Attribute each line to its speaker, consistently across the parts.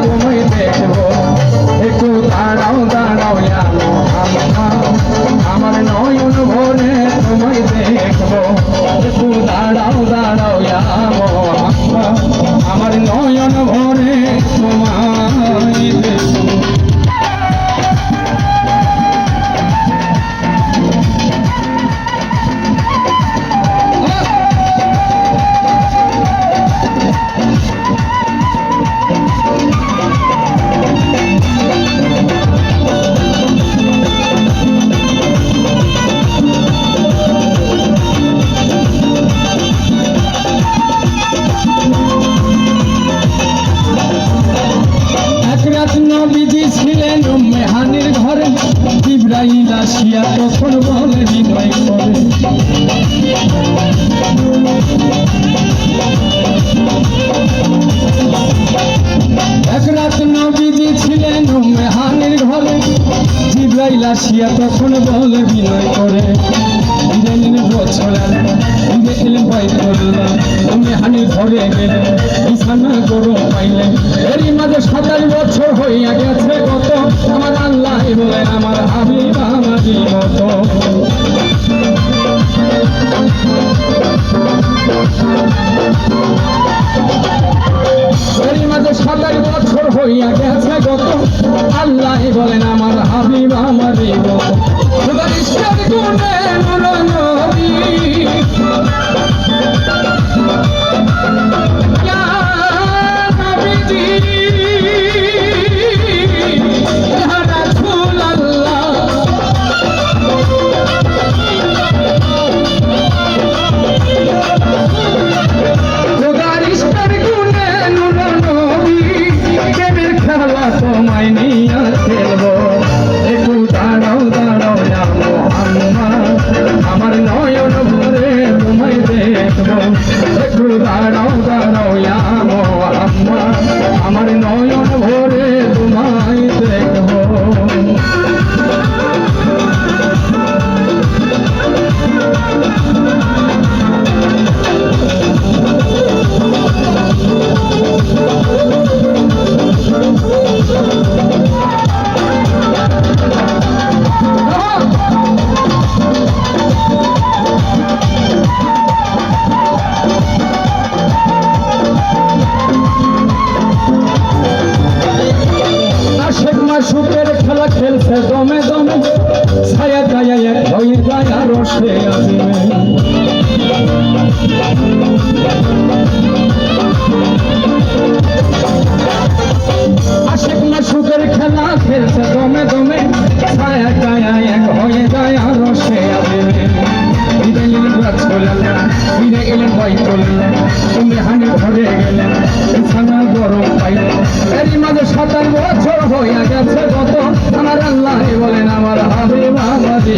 Speaker 1: তুমি যাই রাশিয়া তখন বলে বিনয় করে। এক রাত নবীজি ছিলেন মেহানের ঘরে। জিব্রাইল আসিয়া তখন বলে বিনয় করে বছর দেখলেন ভয় করলেন হানি ধরে গেলেন বিছানা গরম পাইলেন এরই মাঝে সাতাশ বছর হইয়া গেছে কত আমার আল্লাহ বলেন, আমার হাবিব আশেক মাসুকের খেলা খেলছে দমে দমে, ছায়া এক হয়ে যায় আর আসবে বিদায় গেলেন ভয় করলেন তুমি হানি ঘরে গেলেন, বিছানা গরম পাইলেন। এরই মাঝে সাতাশ বছর হইয়া গেছে কত আমার আল্লাহ বলেন, আমার হাবিব আমাদি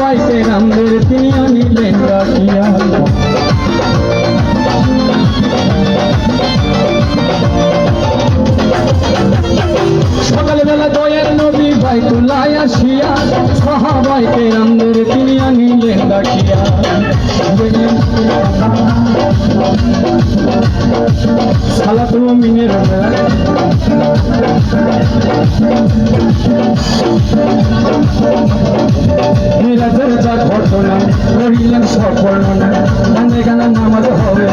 Speaker 1: সবাইকে রামদের প্রিয় নিলেন রাখিয়া সকালবেলা দয়ের নবী ভাই তুলাই আসিয়া, সহাবাইকে রামদের কিনিয়া নিলেন ডাকিয়া সালা তুমি মিনের Thank you. মিরাজের যা ঘটনা করিলেন সফল মনে গানে গানে নামাজ হবে।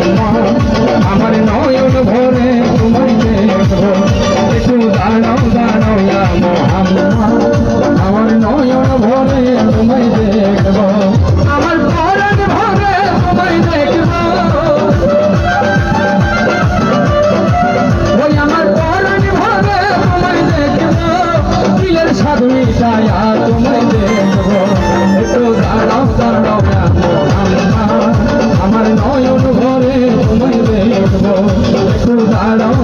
Speaker 1: Đừng. பாடம்